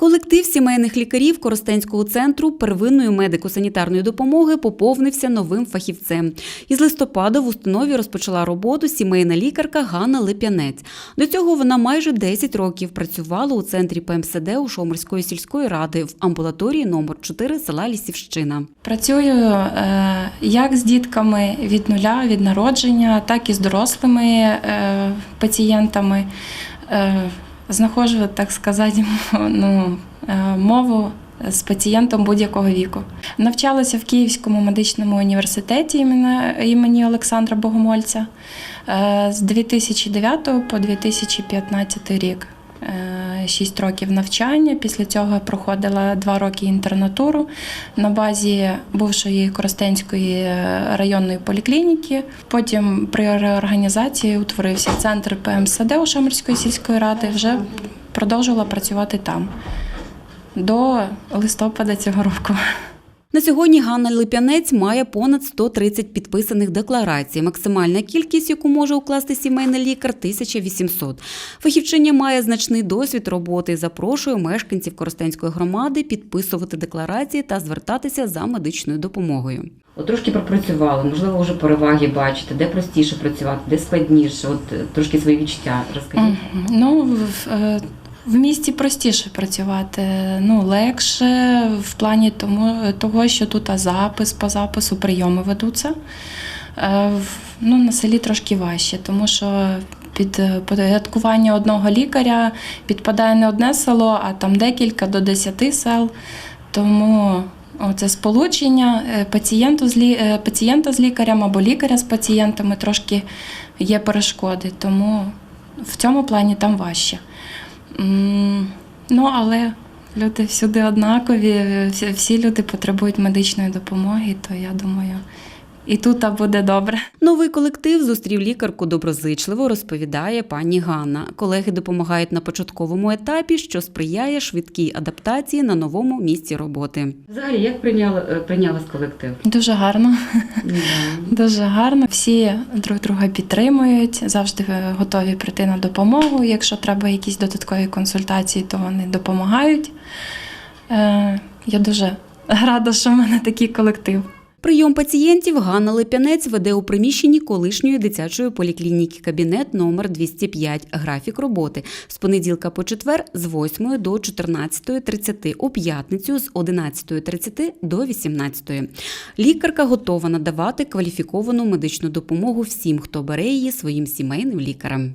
Колектив сімейних лікарів Коростенського центру первинної медико-санітарної допомоги поповнився новим фахівцем. Із листопада в установі розпочала роботу сімейна лікарка Ганна Лип'янець. До цього вона майже 10 років працювала у центрі ПМСД у Шомерської сільської ради в амбулаторії номер 4 села Лісівщина. Працюю е, як з дітками від нуля, від народження, так і з дорослими е, пацієнтами. Знаходжу, так сказати, ну, е, мову з пацієнтом будь-якого віку. Навчалася в Київському медичному університеті імені, імені Олександра Богомольця е, з 2009 по 2015 рік. Е, Шість років навчання. Після цього проходила два роки інтернатуру на базі бувшої Коростенської е, районної поліклініки. Потім при реорганізації утворився центр ПМСД у Шамерської сільської ради. Вже продовжувала працювати там до листопада цього року. На сьогодні Ганна Лип'янець має понад 130 підписаних декларацій. Максимальна кількість, яку може укласти сімейний лікар, 1800. Фахівчиня має значний досвід роботи і запрошує мешканців Коростенської громади підписувати декларації та звертатися за медичною допомогою. От трошки пропрацювали, можливо, вже переваги бачите, де простіше працювати, де складніше. От е, трошки свої відчуття розкажіть. Ну, в, місті простіше працювати, ну, легше в плані тому, того, що тут запис по запису, прийоми ведуться. Е, Ну, на селі трошки важче, тому що під е, порядкування одного лікаря підпадає не одне село, а там декілька до десяти сел. Тому це сполучення е, пацієнту з лі... пацієнта з лікарем або лікаря з пацієнтами трошки є перешкоди. Тому в цьому плані там важче. Ну, але люди всюди однакові, всі люди потребують медичної допомоги, то я думаю, і тут буде добре. Новий колектив зустрів лікарку доброзичливо, розповідає пані Ганна. Колеги допомагають на початковому етапі, що сприяє швидкій адаптації на новому місці роботи. Взагалі, як прийняли, е, прийняв колектив? Дуже гарно. Да. Дуже гарно. Всі друг друга підтримують, завжди готові прийти на допомогу. Якщо треба якісь додаткові консультації, то вони допомагають. Е, Я дуже рада, що в мене такий колектив. Прийом пацієнтів Ганна Лип'янець веде у приміщенні колишньої дитячої поліклініки кабінет номер 205. Графік роботи з понеділка по четвер з 8 до 14.30, у п'ятницю з 11.30 до 18. Лікарка готова надавати кваліфіковану медичну допомогу всім, хто бере її своїм сімейним лікарем.